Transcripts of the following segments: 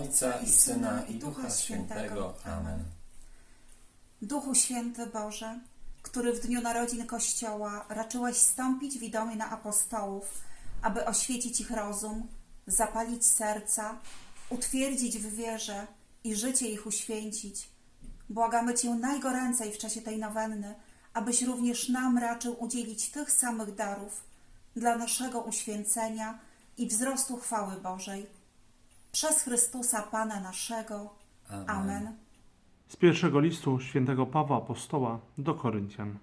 Ojca i Syna i Ducha Świętego. Amen. Duchu Święty Boże, który w dniu narodzin Kościoła raczyłeś stąpić widomie na apostołów, aby oświecić ich rozum, zapalić serca, utwierdzić w wierze i życie ich uświęcić. Błagamy Cię najgoręcej w czasie tej nowenny, abyś również nam raczył udzielić tych samych darów dla naszego uświęcenia i wzrostu chwały Bożej. Przez Chrystusa Pana naszego. Amen. Z pierwszego listu świętego Pawła Apostoła do Koryntian.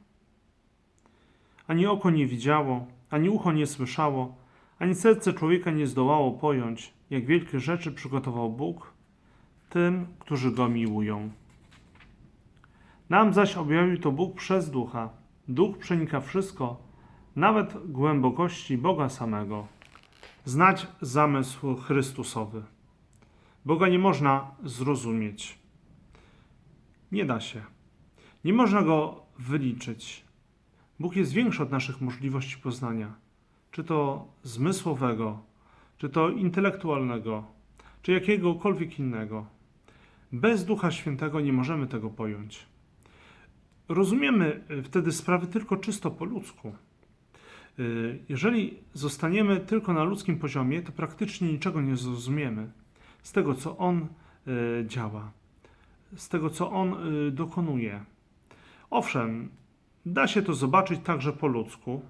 Ani oko nie widziało, ani ucho nie słyszało, ani serce człowieka nie zdołało pojąć, jak wielkie rzeczy przygotował Bóg tym, którzy Go miłują. Nam zaś objawił to Bóg przez Ducha. Duch przenika wszystko, nawet głębokości Boga samego. Znać zamysł Chrystusowy. Boga nie można zrozumieć. Nie da się. Nie można go wyliczyć. Bóg jest większy od naszych możliwości poznania, czy to zmysłowego, czy to intelektualnego, czy jakiegokolwiek innego. Bez Ducha Świętego nie możemy tego pojąć. Rozumiemy y, wtedy sprawy tylko czysto po ludzku. Y, Jeżeli zostaniemy tylko na ludzkim poziomie, to praktycznie niczego nie zrozumiemy z tego, co On y, działa z tego, co on y, dokonuje. Owszem, da się to zobaczyć także po ludzku,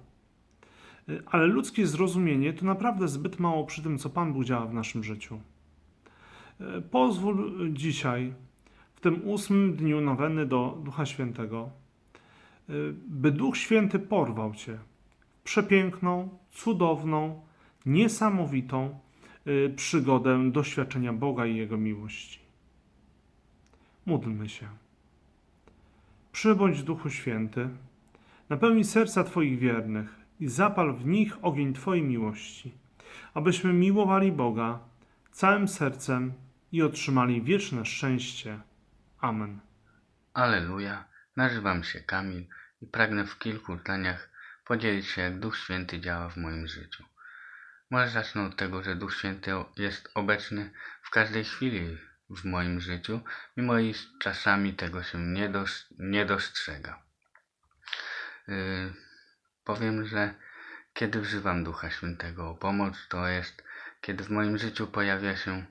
y, ale ludzkie zrozumienie to naprawdę zbyt mało przy tym, co Pan Bóg działa w naszym życiu. Pozwól dzisiaj, w tym ósmym dniu noweny do Ducha Świętego, by Duch Święty porwał Cię w przepiękną, cudowną, niesamowitą przygodę doświadczenia Boga i Jego miłości. Módlmy się. Przybądź Duchu Święty, napełnij serca Twoich wiernych i zapal w nich ogień Twojej miłości, abyśmy miłowali Boga całym sercem i otrzymali wieczne szczęście. Amen. Aleluja, nazywam się Kamil i pragnę w kilku zdaniach podzielić się, jak Duch Święty działa w moim życiu. Może zacznę od tego, że Duch Święty jest obecny w każdej chwili w moim życiu, mimo iż czasami tego się nie, dos- nie dostrzega. Yy, powiem, że kiedy wzywam Ducha Świętego o pomoc, to jest, kiedy w moim życiu pojawia się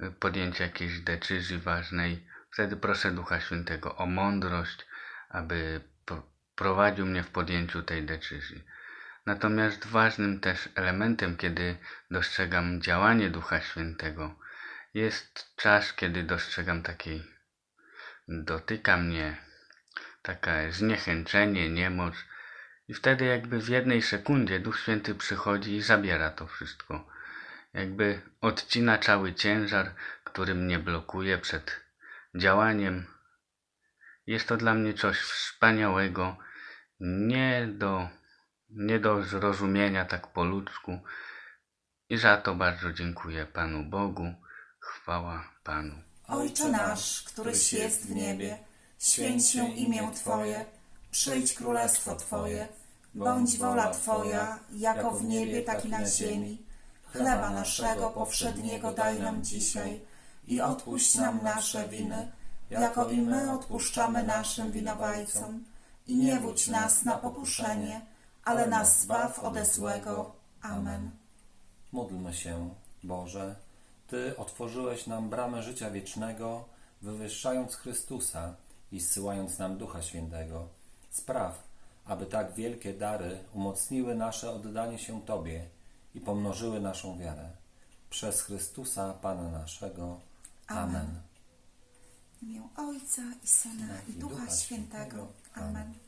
y, podjęcie jakiejś decyzji ważnej, wtedy proszę Ducha Świętego o mądrość, aby prowadził mnie w podjęciu tej decyzji. Natomiast ważnym też elementem, kiedy dostrzegam działanie Ducha Świętego, jest czas, kiedy dostrzegam takiej, dotyka mnie takie zniechęcenie, niemoc i wtedy jakby w jednej sekundzie Duch Święty przychodzi i zabiera to wszystko. Jakby odcina cały ciężar, który mnie blokuje przed działaniem. Jest to dla mnie coś wspaniałego, nie do, nie do zrozumienia tak po ludzku i za to bardzo dziękuję Panu Bogu. Chwała Panu. Ojcze nasz, któryś jest w niebie, święć się imię Twoje, przyjdź królestwo Twoje, bądź wola Twoja, jako w niebie, tak i na ziemi. Chleba naszego powszedniego daj nam dzisiaj i odpuść nam nasze winy, jako i my odpuszczamy naszym winowajcom. I nie wódź nas na pokuszenie, ale nas zbaw ode złego. Amen. Módlmy się, Boże. Ty otworzyłeś nam bramę życia wiecznego, wywyższając Chrystusa i zsyłając nam Ducha Świętego. Spraw, aby tak wielkie dary umocniły nasze oddanie się Tobie i pomnożyły naszą wiarę. Przez Chrystusa, Pana naszego. Amen. W imię Ojca i Syna i Ducha Świętego. Amen.